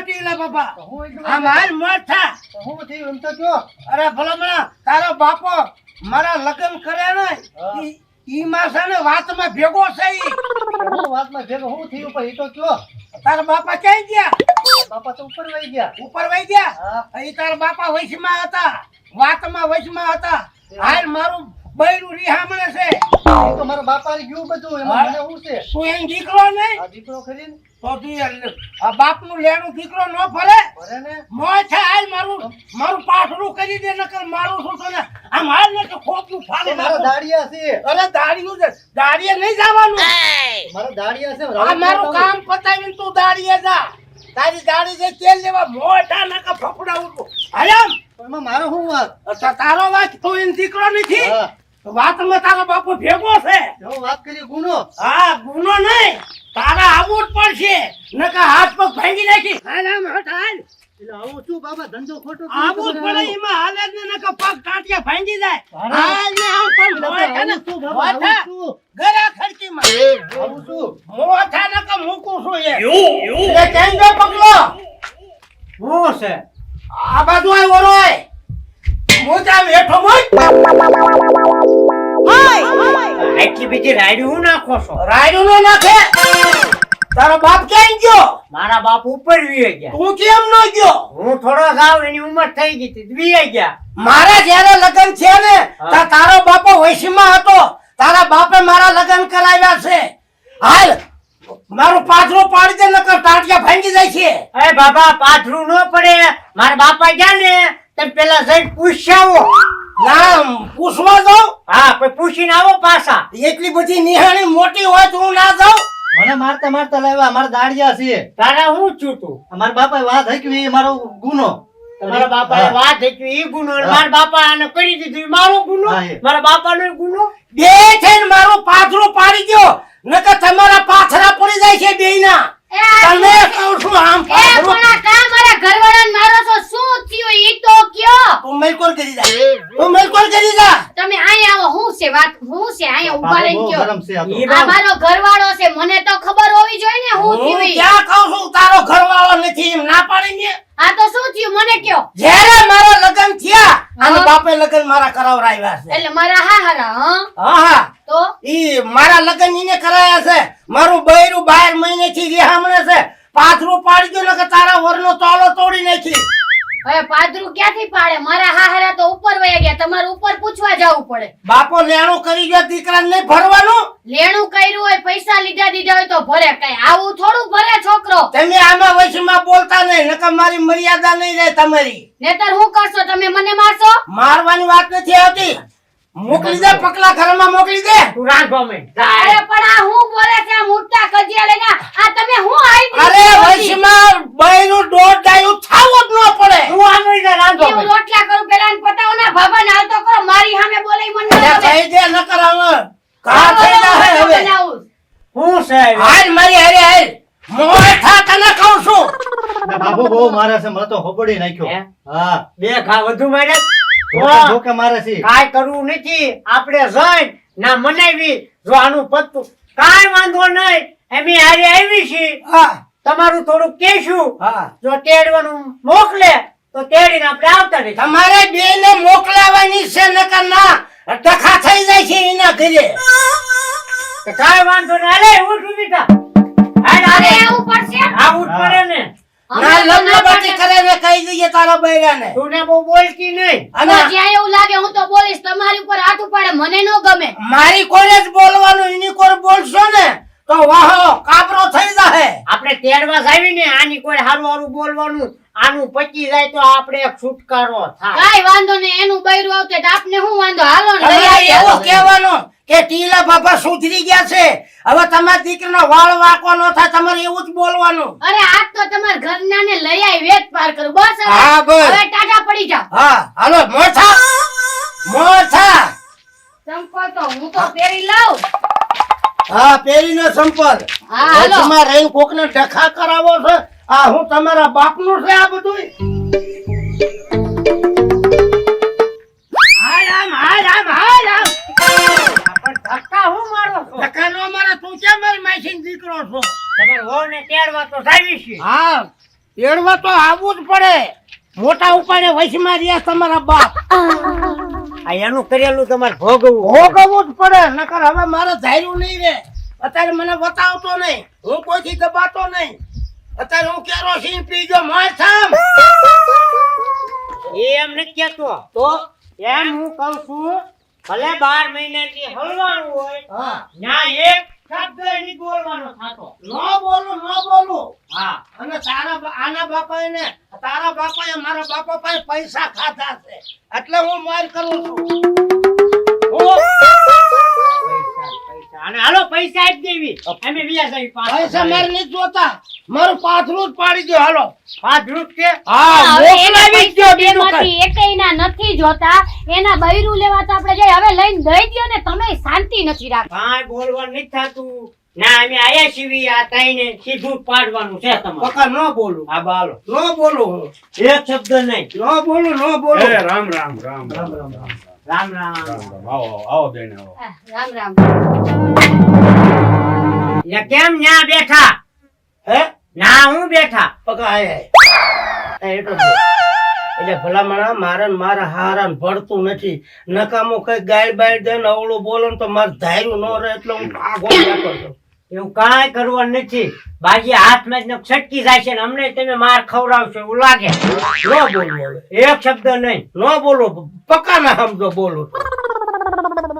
ટીલા બાપા. તો હું એકદમ- આ માર મોત થા. તો હું થયું એમ તો કયો? અરે ભલામણા તારો બાપો મારા લગ્ન કરે ને હા. ઈ- માસા ને વાતમાં ભેગો છે ઈ. હું વાતમાં ભેગો હું થયું પણ એ તો કયો? તારા બાપા ક્યાં ગયા? બાપા તો ઉપર વહી ગયા. ઉપર વહી ગયા? હા. ઈ તારા બાપા વૈશમાં હતા. વાતમાં વૈશમાં હતા. હાલ મારું બૈરું રિહામણે છે. તો મારા બાપાને ગયું બધું એમાં મને શું છે? તું એમ દીકરો નહીં દીકરો ખરીને તો તું એ આ બાપનું લેણું દીકરો ન ફરે મોય છે હાલ મારું મારું પાછળું કરી દે નકર મારું શું છે આમ હાલ ને તો ખોટું તો ફાડી દાડિયા છે. અરે દાડિયું છે દાડિયે નહીં જવાનું. મારા દાડિયા છે આ મારું કામ પતાવીને તું દાડિયે જા. તારી દાડી જે તેલ લેવા મોટા નકા ફફડાવું તું હયામ! એમાં મારો શું વાત? તારો વાત તું એન દીકરો નથી? વાત વાતમાં તારો બાપુ ભેગો છે. વાત કરી ગુનો? હા ગુનો નહીં. તારા આવું જ પડશે નકા હાથ પગ ભાંગી નાખી. હાલ આમ હટ હાલ. એટલે આવું શું બાબા ધંધો ખોટો આવું જ પડે એમાં હાલે જ ને નકા પગ ટાંટિયા ભાંગી જાય. હાલ. ને આમ પણ મોય છે શું બાબા મોય આવું શું? આવું શું? મોથા નકા મૂકું છું એ. એ કેમ જો પગલો હું છે? આ બાજુ આય ઓરોય મોજા બેઠો મોય. આટલી બીજી રાયડી હું નાખો છો? રાયડું નો નાખે? તારો બાપ ક્યાં ગયો? મારા બાપ ઉપર વીએ ગયા. તું કેમ ન ગયો? હું થોડો ગાવ એની ઉંમર થઈ ગઈ હતી વીએ ગયા. મારા જયારે લગ્ન છે ને તારો બાપો વૈશીમાં હતો. તારા બાપે મારા લગ્ન કરાવ્યા છે. હાલ મારું પાથરું પાડી દે નકર ટાટિયા ભાંગી જાય છે. અરે બાબા પાથરું ન પડે. મારા બાપા ગયા ને તમે પેલા જઈ પૂછ્યાવો ના પૂછવા જાઉં? હા પછી પૂછીને આવો પાછા. એટલી બધી નિહાણી મોટી હોય તો હું ના જાઉં? મને મારતા મારતા લાવ્યા મારા દાડિયા છે તારા હું છું તું? મારા બાપાએ વાત હકવી એ મારો ગુનો. મારા બાપાએ. વાત હકવી એ ગુનો. મારા બાપા આને કરી દીધું મારો ગુનો? મારા બાપા બાપાનો ગુનો? બે છે મારું પાથરું પાડી દ્યો. નકર તમારા પાથરા પડી જાય છે બેયના. તમે કહું છું આમ એ મારા ઘરવાળાને મારો છો. શું થયું? ઈ તો કયો. તું મેલકોલ કરી જા. તું મેલકોલ કરી જા. તમે આય આવો. હું છે વાત? હું છે? આય ઊભા રહી કયો આ મારો ઘરવાળો છે. મને તો ખબર હોવી જોઈએ ને હું થયું હું ક્યાં કહું છું? તારો ઘરવાળો નથી. એમ ના પાડી ને. આ તો શું થયું? મને કયો. જ્યારે મારા લગ્ન થયા અને. બાપે લગન મારા કરાવરાવ્યા છે. એટલે મારા હા હારા હા? હા હા. તો? ઈ મારા લગન ઈને કરાયા છે મારું બૈરું બાર મહિને થી વિહામણે છે. પાથરું પાડી દો કે તારા વરનો તાળો તોડી નાખી. હવે પાદરું ક્યાંથી પાડે? મારા હાહરા તો ઉપર વયા ગયા. તમારે ઉપર પૂછવા જવું પડે. બાપો લેણું કરી ગયો દીકરાને નહીં ભરવાનું? લેણું કર્યું હોય પૈસા લીધા દીધા હોય તો ભરે કઈ. આવું થોડું ભરે છોકરો. તમે આમાં વયસમાં બોલતા નહીં નકર મારી મર્યાદા નહીં રહે તમારી. નેતર હું કરશો? તમે મને મારશો? મારવાની વાત નથી આવતી. મોકલી દે પકલા ઘરમાં મોકલી દે. તું રાખ ગમે અરે પણ આ હું બોલે છે? મોટા કજિયા લઈને આ તમે હું આઈ અરે વયસમાં બૈરું ડોટ ડાયું થાવો જ ન પડે. હું આમ ઈ રાંધવા હું. રોટલા કરું પેલા ને પટાવો ને ભાભા ને તો કરો મારી સામે બોલે મને અરે ના દે ન કરાવ કા થઈ જાહે હવે. હું છે હવે? હાલ મારી હારે હાલ. મોય થા તને કહું છું. બાબુ બહુ મારે છે મને તો હોબડી નાખ્યો. હા? બે ખા વધુ માર્યા? ધોકે મારે છે. કાઈ કરવું નથી. આપણે જઈ ના મનાવી. જો આનું પત્તું કાઈ વાંધો નહીં. એમી હારે આવી છે. હા. તમારું થોડું કેશું હા. જો તેડવાનું મોકલે તો તેડીને આપણે આવતા નહીં તમારે બે ને મોકલાવાની છે નકર ના. ટખા થઈ જાય છે એના ઘરે. કાઈ વાંધો નહીં. અરે ઉઠ ઊભી થા. હાલ હાલ. આવવું પડશે? આવું પડે ને. ના લગ્ન ના બાકી પાડે. કરે ને કહી દઈએ તારા બૈરાને. તું બહુ બોલતી નહીં. અને જ્યાં એવું લાગે હું તો બોલીશ તમારી ઉપર હાથ ઉપાડે મને ન ગમે. મારી કોને જ બોલવાનું એની કોઈ બોલશો ને તો વાહો કાબરો થઈ જાહે. આપણે તેડવા જાવી ને આની કોઈ હારું હારું બોલવાનું આનું પચી જાય તો આપણે એક છુટકારો થાય. કાઈ વાંધો નહીં એનું બૈરું આવતે આપને શું વાંધો? હાલો ને. એવું કહેવાનું કે ટીલા બાપા સુધરી ગયા છે હવે તમારા દીકરીનો વાળ વાકવાનો ન થાય તમારે એવું જ બોલવાનું. અરે આજ તો તમારા ઘરના ને લઈ આવી વેત પાર કરું. બસ હા, બસ. હવે ટાટા પડી જાવ હા હાલો મોછા મોછા સંપલ તો હું તો પહેરી લઉં. હા પેરીનો સંપલ. હા હાલો. તમારે રહીને કોકને ડખા કરાવો છે? આ હું તમારા બાપનું છે આ બધું ધક્કા હું મારો છો? ડખા નો મારે તું કેમ મારી માસીનો દીકરો છો? તમારે ને તેડવા તો જાવી છે. હા તેડવા તો આવવું જ પડે. મોટા ઉપાડે વૈશમાં રહ્યા તમારા બાપ. આ એનું કરેલું તમારે ભોગવવું ભોગવવું જ પડે નકર હવે મારે ધાર્યું નહીં રે. અત્યારે મને બતાવતો નહીં. હું કોઈથી દબાતો નહીં. અત્યારે હું કેરોસીન પી ગયો માર થામ એ એમ નથી કહેતો. તો? એમ હું કહું છું ભલે બાર મહિનાથી હલવાનું હોય હા. ના એક શબ્દ નહીં બોલવાનો થતો. ન બોલું ન બોલું. હા. અને તારા આના બાપાએ ને તારા બાપાએ મારા બાપા પાસે પૈસા ખાધા છે. એટલે હું માર કરું છું. પૈસા પૈસા. અને હાલો પૈસા આપી દેવી. અમે બીજા સાહેબ પૈસા મારે નહીં જોતા. મારું પાથરું જ પાડી દો હાલો. પાથરું કે? હા એના મોકલાવી દો બીજું બેમાંથી કઈ. એકેયના નથી જોતા. એના બૈરું લેવા તો આપણે જઈ હવે લઈને દઈ દ્યો ને તમે શાંતિ નથી રાખતા. કાંઈ બોલવાનું નથી થાતું. ના અમે આયા છીએ આ તઈને સીધું પાડવાનું છે તમારે. પકા ન બોલું. હા બાલો ન બોલું એક શબ્દ નહીં. ન બોલું ન બોલું. એ રામ રામ રામ રામ રામ રામ. રામ રામ. આવો, આવો બેન આવો. રામ રામ. કેમ ન્યા બેઠા? હે? ના હું બેઠા. એટલું ભલામણા મારે ને મારા હારા ભળતું નથી. નકામો કઈ ગાય બાય દે ને અવળું બોલો તો મારે ધાર્યું ન રહે એટલે હું આગો છું. એવું કાંઈ કરવાનું નથી. બાજી હાથમાં જ ને છટકી જાય છે ને અમને તમે માર ખવડાવશો એવું લાગે. ન બોલું એક શબ્દ નહીં. ન બોલો પક્કા ના સમજો બોલો.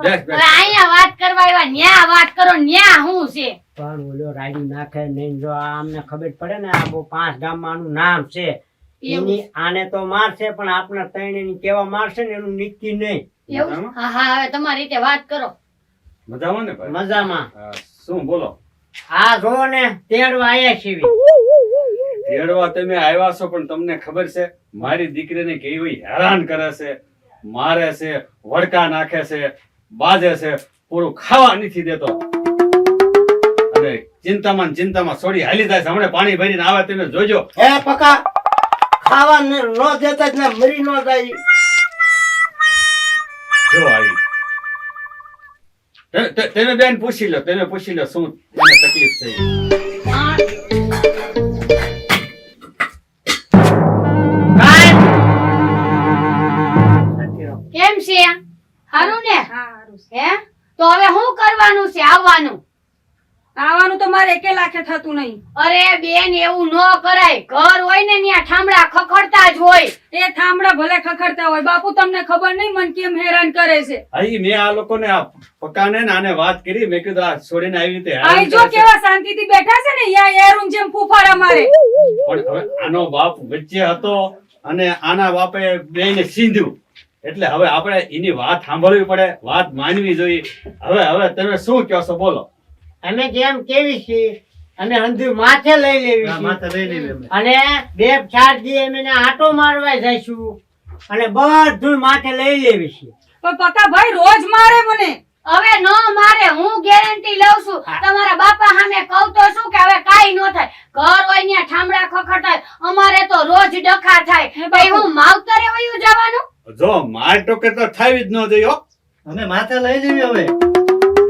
અહીંયા વાત કરવા આવ્યા ન્યા વાત કરો ન્યા હું છે? પણ ઓલો રાડી નાખે નહીં. જો આ અમને ખબર પડે ને આ બહુ પાંચ ગામમાં આનું નામ છે. એની આને તો મારશે પણ આપણા ત્રણે કેવા મારશે ને એનું નિકી નહીં. એવું હા હા હવે તમારી રીતે વાત કરો. મજામાં ને ભાઈ? મજામાં. શું બોલો? આ જો ને તેડવા આયા છીએ. તેડવા તમે આવ્યા છો પણ તમને ખબર છે મારી દીકરીને કેવી હેરાન કરે છે મારે છે વડકા નાખે છે બાજે છે પૂરું ખાવા નથી દેતો. ચિંતામાં ચિંતામાં સોડી હાલી થાય હમણાં પાણી ભરીને આવે તમે જોજો. હે પકા ખાવા ન દેતા જ ને મરી ન જાય. જો આવી. તમે બેન પૂછી લો તમે પૂછી લો શું એને તકલીફ છે. કેમ છે? સારું ને? હે તો હવે શું કરવાનું છે? આવવાનું. આવવાનું તો મારે એકે લાખે થતું નહીં. અરે બેન એવું ન કરાય. ઘર હોય ને ત્યાં ઠામડા ખખડતા જ હોય. એ થાંભળા ભલે ખખડતા હોય. બાપુ તમને ખબર નહીં મન કેમ હેરાન કરે છે? અહીં મેં આ લોકોને આ પકાને ને આને વાત કરી. મેં કીધું આ છોડીને આવી રીતે હેરાન અહીં જો કરે છે. કેવા શાંતિથી બેઠા છે ને યા એરું જેમ ફૂફાડા મારે. પણ હવે આનો બાપ વચ્ચે હતો અને આના બાપે બેને સીંધ્યું. એટલે હવે આપણે એની વાત સાંભળવી પડે વાત માનવી જોઈએ. હવે હવે તમે શું કહો છો? બોલો. અમે જેમ કેવી છીએ અમે હંધુ માથે લઈ લેવી માથે લઈ લેવી અને બે ચાર દી અમે આટો મારવા જઈશું અને બધું માથે લઈ લેવી છે પણ પકા ભાઈ રોજ મારે મને. હવે ન મારે હું ગેરંટી લઉં છું. તમારા બાપા સામે કહું તો શું કે હવે કાઈ ન થાય. ઘર હોય ને ઠામડા ખખડતા હોય. અમારે તો રોજ ડખા થાય. ભાઈ હું માવતરે વયું જવાનું? જો માર ટોકે તો થાવી જ ન જોઈએ હો. અમે માથે લઈ લેવી હવે.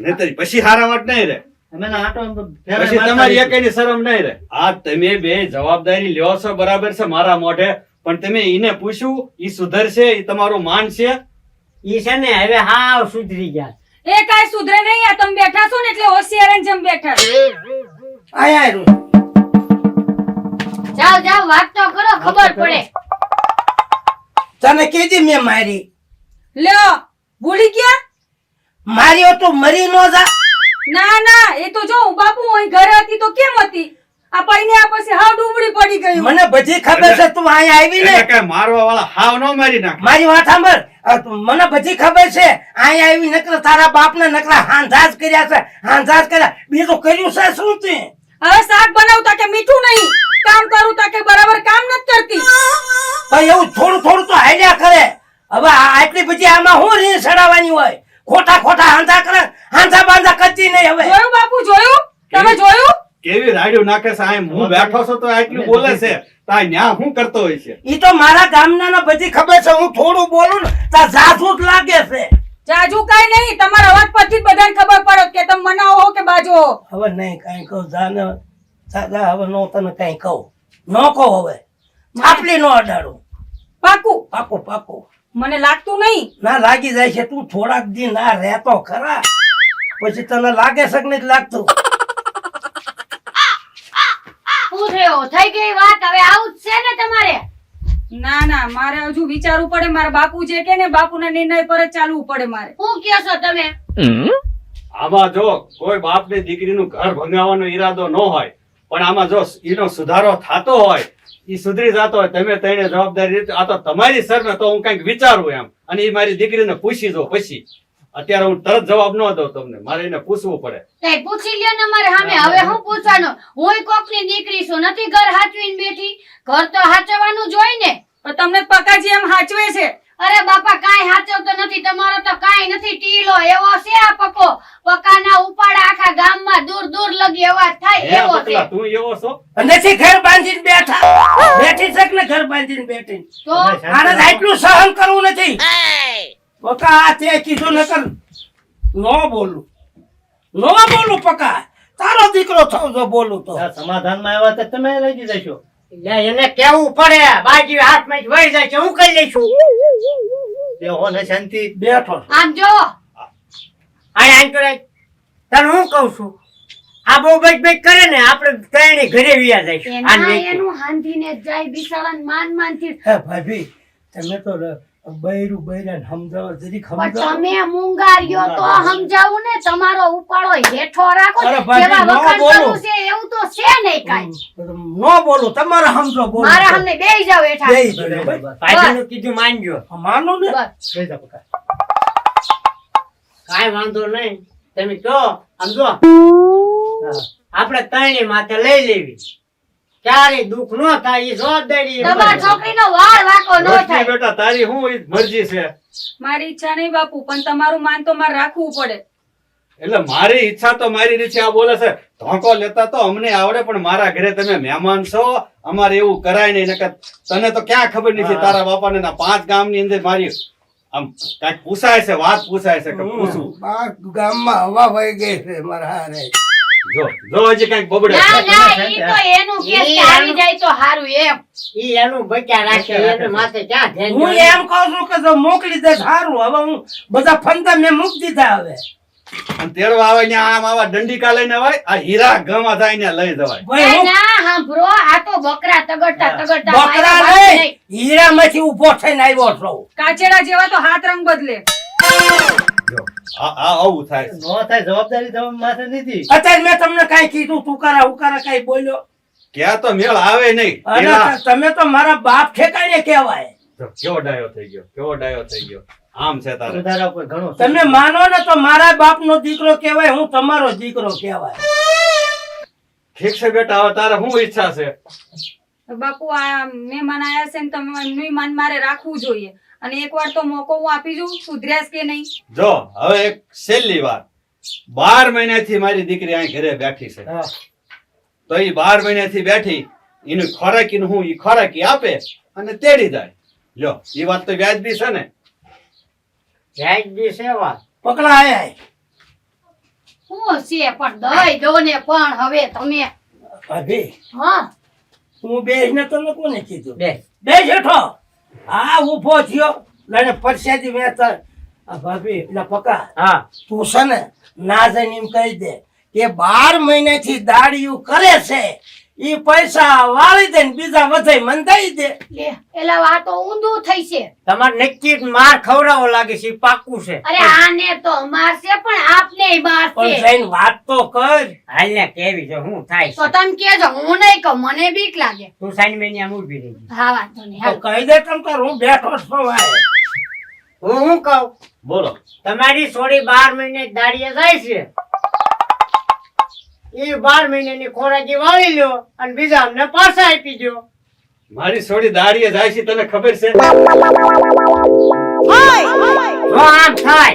નહીંતર પછી હારા વાટ નહીં રે પછી તમારી રહીશું. શરમ નહીં રે આ તમે બે જવાબદારી લ્યો છો બરાબર છે મારા મોઢે. પણ તમે એને પૂછ્યું ઈ સુધરશે ઈ તમારું માન છે? ઈ છે ને હવે હાવ સુધરી ગયા. એ કાંઈ સુધરે નહીં આ તમે બેઠા છો ને એટલે હોશિયાર જેમ બેઠા છો. આય આય જાઓ વાત તો કરો ખબર પડે. તને કેજી મેં મારી. લ્યો ભૂલી ગયા? મારી તો મરી ન જા. ના ના એ તો જો બાપુ અહીં ઘરે હતી તો કેમ હતી? આ પૈને આ પછી હાવ ડૂબડી પડી ગયું મને બધી ખબર છે તું અહીં આવી ને. કે મારવા વાળા હાવ નો મારી નાખ. મારી વાત સાંભળ. મને બધી ખબર છે અહીં આવી નકર તારા બાપને નકરા હાંધાજ કર્યા છે હાંધાજ કર્યા. બીજું કર્યું છે શું તે? હવે શાક બનાવતા કે મીઠું નહીં? કામ કરું તા કે બરાબર કામ નથી કરતી? ભાઈ એવું થોડું થોડું તો હાલ્યા કરે. હવે આટલી બધી આમાં હું રીણ સડાવવાની હોય? ખોટા ખોટા હાંધા કરે? નહીં હવે. જોયું બાપુ જોયું? તમે જોયું? કેવી રાડ્યું નાખે છે? હું બેઠો છું તો આટલું બોલે છે. તો ન્યા શું કરતો હોય છે? ઈ તો મારા ગામના ને બધી ખબર છે હું થોડું બોલું ને તા જાસૂસ લાગે છે. જાજુ કાઈ નહીં તમારા અવાજ પરથી જ બધાને ખબર પડે કે તમે મનાવો હો કે બાજુ હો. હવે નહીં કઈ કહું જાને દાદા હવે નો તને કઈ કહું. નો કહો હવે. થાપલી નો અડાડું. પાકું. પાકો પાકો. મને લાગતું નહીં. ના લાગી જાય છે તું થોડાક દિન ના રહેતો ખરા. પછી તને લાગે છે કે નથી લાગતું? શું થયું? થઈ ગઈ વાત? હવે આવું જ છે ને તમારે? ના ના મારે હજુ વિચારવું પડે. મારા બાપુ જે કે ને બાપુના નિર્ણય પર જ ચાલવું પડે મારે. શું કહો છો તમે? આમાં જો કોઈ બાપની દીકરીનું ઘર ભંગાવવાનો ઈરાદો ન હોય પણ આમાં જો એનો સુધારો થતો હોય એ સુધરી જતો હોય તમે તેને જવાબદારી આ તો તમારી સર તો હું કંઈક વિચારું એમ. અને એ મારી દીકરીને પૂછી દો પછી. અત્યારે હું તરત જવાબ ન દઉં તમને. મારે એને પૂછવું પડે. તે પૂછી લ્યો ને મારે સામે. હવે હું પૂછવાનું? હું કોકની દીકરી છું નથી ઘર હાચવીને બેઠી? ઘર તો હાચવવાનું જોઈ ને. પણ તમને પકાજી એમ હાચવે છે. અરે બાપા કાંઈ હાચવતો નથી. તમારો તો કાંઈ નથી. ટીલો એવો છે આ પકો પકાના ઉપાડા આખા ગામમાં દૂર દૂર લગી અવાજ થાય એવો છે. તું એવો છો? નથી ઘર બાંધીને બેઠા. બેઠી શક ને ઘર બાંધીને બેઠી? તો? આને આટલું સહન કરવું નથી. પકા આ તે કીધું નકર. નો બોલું. નો બોલું પકા તારો દીકરો થયો જો બોલું તો. સમાધાનમાં આવ્યા તો તમે લઈ જશો. એને કેવું પડે? બાજી હાથમાં વહી જાય છે હું કઈ લઈશું બેહો ને શાંતિ. બેઠો. આમ જો. આય આય તો. તને હું કહું છું? આ બહુ બેક બેક કરે ને આપણે ત્રણે ઘરે વ્યા જઈશું. આ એનું હાંધીને જ જાય બિસાડાને માન માનથી. હે ભાભી તમે તો બૈરું બૈરાને સમજાવો જરી સમજાવો. તમે મુંગાર્યો તો સમજાવું ને તમારો ઉપાડો હેઠો રાખો કેવા વખાણ બોલો. છે એવું તો છે નહીં કાઈ. નો બોલો તમારે સમજો બોલો. મારા હમને બેહી જાવ હેઠા. બેહી ભાઈ. કીધું માનજો. માનો ને. બસ. જાવ પકા વાંધો નહીં. તમે કહો સમજો? આપણે ત્રણે માથે લઈ લેવી. ક્યારે દુઃખ નો થાય એ જવાબદારી તમારા છોકરીનો વાળ વાંકો નો થાય. બેટા તારી હું મરજી છે. મારી ઈચ્છા નહીં બાપુ પણ તમારું માન તો મારે રાખવું પડે. એટલે મારી ઈચ્છા તો મારી રીતે આ બોલે છે ધોકો લેતા તો અમને આવડે પણ મારા ઘરે તમે મહેમાન છો અમારે એવું કરાય નહીં નકર તને તો ક્યાં ખબર નથી તારા બાપાને ના પાંચ ગામની અંદર મારી આમ કાંઈક પૂછાય છે વાત પૂછાય છે કે પૂછું. ગામમાં હવા વહી ગઈ છે મારા હારે. જો જો હજી કાંઈક બબડે. ના ના ઈ તો એનું કે આવી જાય તો હારું એમ. ઈ એનું બચ્યા રાખે એને માથે ક્યાં ધ્યાન હું એમ કહું છું કે જો મોકલી દે સારું હવે હું બધા ફંદા મેં મૂકી દીધા હવે. અને તેડવા આવે ને આમ આવા દંડિકા લઈને આવે આ હીરા ગમાં થાય ને લઈ જવાય. ભાઈ ના હું ના સાંભળો આ તો બકરા તગડતા તગડતા બકરા નહીં. નહીં. હીરામાંથી ઊભો થઈને આવ્યો છું. કાચેડા જેવા તો હાથ રંગ બદલે. આવું થાય. નો થાય જવાબદારી તમારી માથે નથી. અત્યારે મેં તમને કાંઈ કીધું તુકારા ઉકારા કાંઈ બોલ્યો. ક્યાં તો મેળ આવે નહીં. તમે તો મારા બાપ ઠેકાણે કહેવાય. કેવો ડાયો થઈ ગયો કેવો ડાયો થઈ ગયો. આમ છે તારે. ઘણો તમે માનો ને તો મારા બાપનો દીકરો કહેવાય હું તમારો દીકરો કહેવાય. ઠીક છે બેટા હવે તારે શું ઈચ્છા છે? બાપુ આ મહેમાન આયા છે ને તમે માન મારે રાખવું જોઈએ. અને એકવાર તો મોકો હું આપી જોઉં સુધર્યાસ કે નહીં? જો હવે એક છેલ્લી વાત. બાર મહિનાથી મારી દીકરી અહીં ઘરે બેઠી છે. તો એ બાર મહિનાથી બેઠી એનું ખોરાકી હું એ ખોરાકી આપે અને તેડી જાય. લ્યો એ વાત તો વ્યાજબી છે ને? વ્યાજબી છે વાત. પકડા આયા શું છે પણ દઈ દો ને પણ હવે તમે હા. હું બેસને તમને કોને કીધું? બે બેસ જેઠો હા ઊભો થયો. લઈને પરસેદી વેતા આ ભાભી એટલે પકા. હા. તું છે ને ના જઈને એમ કહી દે કે બાર મહિનાથી દાડીયું કરે છે. ઈ પૈસા વાળી દે ને બીજા વધે મન દઈ દે. લે એલા આ તો ઊંધું થઈ છે. તમાર નક્કી માર ખવડાવો લાગે છે પાકું છે. અરે આને તો મારશે પણ આપને પણ મારશે જઈને વાત તો કર. હાલ ને કેવી છે હું થાય તો તમ કેજો હું નહીં કહું મને બીક લાગે. તું સાઈન મેની આમ ઊભી રહી હા વાંધો નહીં હા કહી દે તમ તાર હું બેઠો છું ભાઈ હું હું કહું? બોલો. તમારી છોડી બાર મહિને દાડીએ જાય છે. એ બાર મહિનાની ખોરાકી વાળી લ્યો અને બીજા અમને પાછા આપી દો મારી છોડી દાડીએ જાય છે તને ખબર છે? આમ થાય.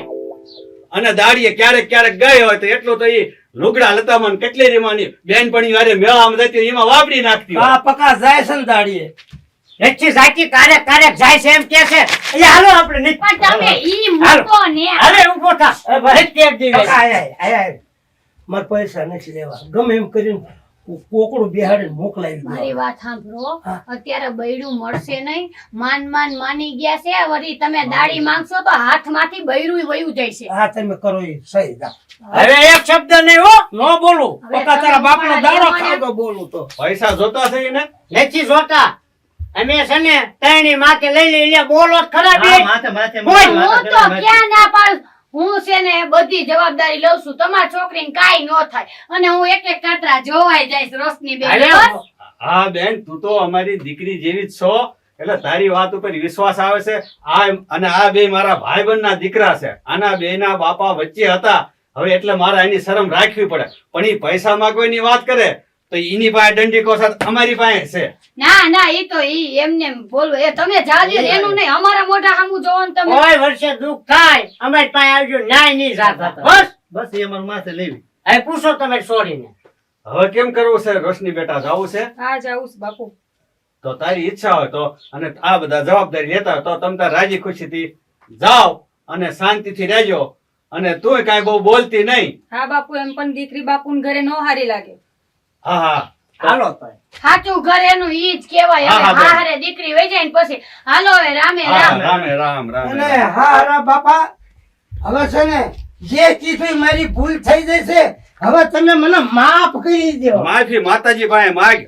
અને દાડીએ ક્યારેક ક્યારેક ગઈ હોય તો એટલું તો એ લુગડા લતામાં કેટલી રીમાની બેનપણી વારે મેળામાં જતી એમાં વાપરી નાખતી હોય. આ પકા જાય છે ને દાડીએ. એચી સાચી કારે ક્યારેક જાય છે એમ કે છે. એ હાલો આપણે નીચ- તમે ઈ મૂકો ને. હાલે ઊભો થા. ભરત. પકા આય આય, આય આય. મારે પૈસા નથી લેવા. ગમે એમ કરીને કોકડું બેહાડીને મોકલાવી મારી વાત સાંભળો. અત્યારે બૈરું મળશે નહીં. માન માન માની ગયા છે. વળી તમે દાડી માંગશો તો હાથમાંથી બૈરું વયું જશે. હા તમે કરો એ સહી જા. હવે એક શબ્દ નહીં હો ન બોલું. પકા તારા બાપનો દાડો ખાતો બોલું તો પૈસા જોતા છે ને નથી જોતા. અમે છે ને ત્રણેય માથે લઈ લઈ લે બોલો ખરા બે માથે માથે હું તો ક્યાં ના પાડું? હું છે ને બધી જવાબદારી લઉં છું. તમારા છોકરીને કાંઈ ન થાય. અને હું એક એક કાતરા જોવાઈ જઈશ રોશની બેન. હા બેન તું તો અમારી દીકરી જેવી જ છો. એટલે તારી વાત ઉપર વિશ્વાસ આવે છે. આ અને આ બે મારા ભાઈબંધના દીકરા છે. આના બે ના બાપા વચ્ચે હતા. હવે એટલે મારે એની શરમ રાખવી પડે. પણ એ પૈસા માંગવાની વાત કરે. તો એની પાસે દંડી કોસાત અમારી પાસે છે. ના ના એ તો ઈ એમને એમ બોલવું. એ તમે જાજો એનું નહીં. અમારા મોઢા સામું જોવન તમે. ઓય વર્ષે દુખ થાય અમારી પાસે આવજો નાય નહીં જાત બસ. બસ એ અમારે માથે લેવી. હવે પૂછો તમે છોડીને હવે કેમ કરવું છે? રોશની બેટા જાવું છે? હા જાવું છે બાપુ. તો તારી ઈચ્છા હોય તો અને આ બધા જવાબદારી લેતા તો તમ તાર રાજી ખુશીથી જાઓ અને શાંતિથી રહેજો. અને તું કઈ બહુ બોલતી નહીં. હા બાપુ એમ પણ દીકરી બાપુ ઘરે નો હારી લાગે. હા હા. હાલો તો. સાચું ઘર એનું ઈ જ કહેવાય. હા. હારે દીકરી વહી જાય ને પછી હાલો હવે રામે રામ. રામે રામ રામ અને હા અરે બાપા હવે છે ને જે કીધું મારી ભૂલ થઈ જશે હવે તમે મને માફ કરી દો માફી માતાજી પાસે માગ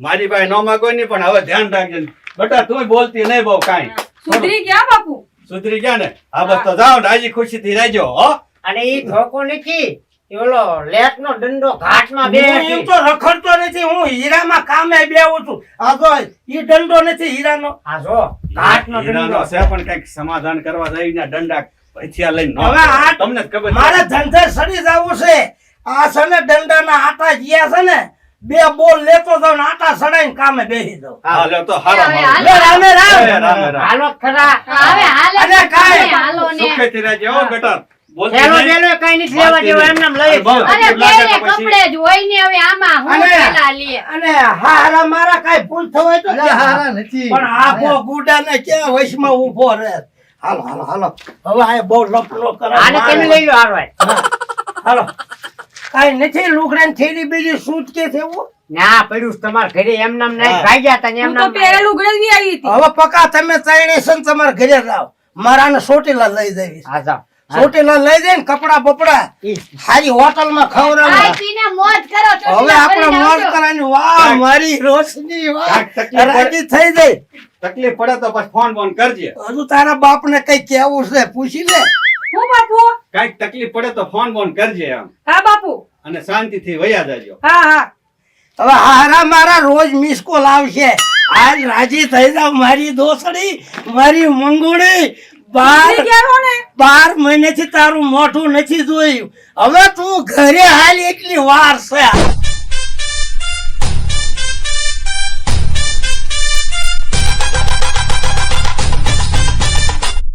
મારી પાસે ન માગો નહીં પણ હવે ધ્યાન રાખજો બેટા તું બોલતી નહીં બહુ કાંઈ. સુધરી ગયા બાપુ? સુધરી ગયા ને? હા બસ તો જાઓ રાજી ખુશીથી રહેજો હો. અને એ ધોકો નથી. ઓલો લેટ નો દંડો ઘાટમાં બે હું તો રખડતો નથી હું હીરામાં કામે બેવું છું. આ જો ઈ દંડો નથી હીરાનો. આ જો ઘાટ દંડો છે પણ કંઈક સમાધાન કરવા જઈને દંડા હથિયાર લઈને હવે આ- તમને ખબર મારે ધંધે સડી જવું છે. આ છે ને દંડાના આટા ગયા છે ને બે બોલ લેતો જાઉં ને આટા સડાઈને કામે બેસી દઉં હા તો હારો હવે મારો. હાલો. રામે રામ. લે, રામે રામ. હાલો ખરા. હવે હાલે અને કાંઈ. હાલો ને. સુખેથી રહેજે બેટા બોલતી થેલો કઈ નથી લેવા. લઈ જ અરે તકલીફ પેલે કપડે જ હોય ને હવે આમાં હું પેલા લઈએ. અને હારા મારા કાંઈ ભૂલ થવાય તો હારા નથી. પણ આખો ગુડાને ક્યાં વશમાં ઊભો રહે? હાલો હાલો હાલો. હવે આ બહુ લપલો કરે આને તમે લઈ લો હારો હાલો. કાંઈ નથી લુગડા ને થેલી બીજી સૂટ કે એવું? ના પડ્યું તમારા ઘરે એમ નામ નહીં. ભાગ્યા તા ને એમ તો નામ આવી હતી. હવે પકા તમે ત્રણે ને તમારા ઘરે જાવ મારાને સોટેલા લઈ જઈશ. હા જાઓ સોટીલા લઈ જઈને કપડા બપડા હારી હોટલમાં ખાઈ પીને મોજ કરો હવે આપણે મોજ કરવાની વાહ મારી રોશની વાહ. તકલીફ પડે- રાજી થઈ જાય. તકલીફ પડે તો પછી ફોન બોન કરજે. હજુ તારા બાપને કઈ કેવું છે પૂછી લે. હું બાપુ? કંઈક તકલીફ પડે તો ફોન બોન કરજે એમ. હા બાપુ. અને શાંતિથી વયા જાજો. હા હા. હવે હારા મારા રોજ મિસ કોલ આવશે. આજ રાજી થઈ જાવ મારી દોસડી મારી મંગુડી બાર બાર મહિનેથી તારું મોઢું નથી જોયું. હવે તું ઘરે હાલ એટલી વાર છે.